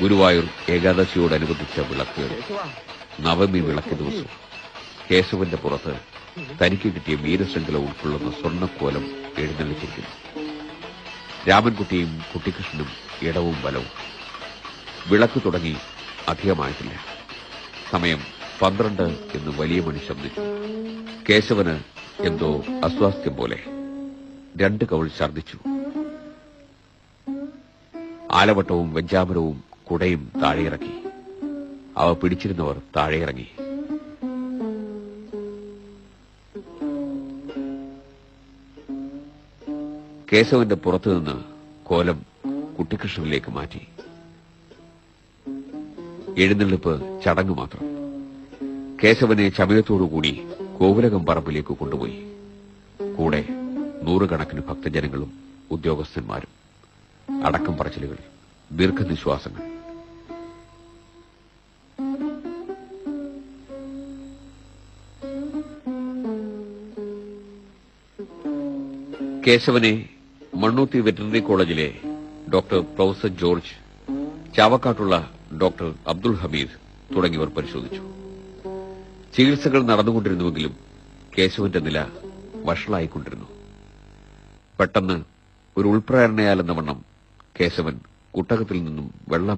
ഗുരുവായൂർ ഏകാദശിയോടനുബന്ധിച്ച വിളക്ക് നവമി വിളക്ക് ദിവസം. കേശവന്റെ പുറത്ത് തനിക്ക് കിട്ടിയ വീരശൃംഖല ഉൾക്കൊള്ളുന്ന സ്വർണക്കോലം എഴുന്നള്ളിച്ചിരിക്കുന്നു. രാമൻകുട്ടിയും കുട്ടിക്കൃഷ്ണനും ഇടവും വലവും. വിളക്ക് തുടങ്ങി അധികമായിട്ടില്ല. സമയം പന്ത്രണ്ട് എന്ന് വലിയ മണി ശബ്ദിച്ചു. കേശവന് എന്തോ അസ്വാസ്ഥ്യം പോലെ രണ്ട് കവിൾ ഛർദിച്ചു ആലവട്ടവും വെഞ്ചാമരവും കുടയും താഴെയിറക്കി. അവ പിടിച്ചിരുന്നവർ താഴെയിറങ്ങി. കേശവന്റെ പുറത്തുനിന്ന് കോലം കുട്ടിക്കൃഷ്ണനിലേക്ക് മാറ്റി. എഴുന്നള്ളിപ്പ് ചടങ്ങ് മാത്രം. കേശവനെ ചമയത്തോടുകൂടി കോവിലകം പറമ്പിലേക്ക് കൊണ്ടുപോയി. കൂടെ നൂറുകണക്കിന് ഭക്തജനങ്ങളും ഉദ്യോഗസ്ഥന്മാരും അടക്കം പറച്ചിലുകൾ ദീർഘനിശ്വാസങ്ങൾ. കേശവനെ മണ്ണൂത്തി വെറ്ററിനറി കോളേജിലെ ഡോക്ടർ പ്രൊഫസർ ജോർജ് ചാവക്കാട്ടുള്ള ഡോക്ടർ അബ്ദുൾ ഹമീദ് തുടങ്ങിയവർ പരിശോധിച്ചു. ചികിത്സകൾ നടന്നുകൊണ്ടിരുന്നുവെങ്കിലും കേശവന്റെ നില വഷളായിക്കൊണ്ടിരുന്നു. പെട്ടെന്ന് ഒരു ഉൾപ്രേരണയാലെന്ന വണ്ണം കേശവൻ കുട്ടകത്തിൽ നിന്നും വെള്ളം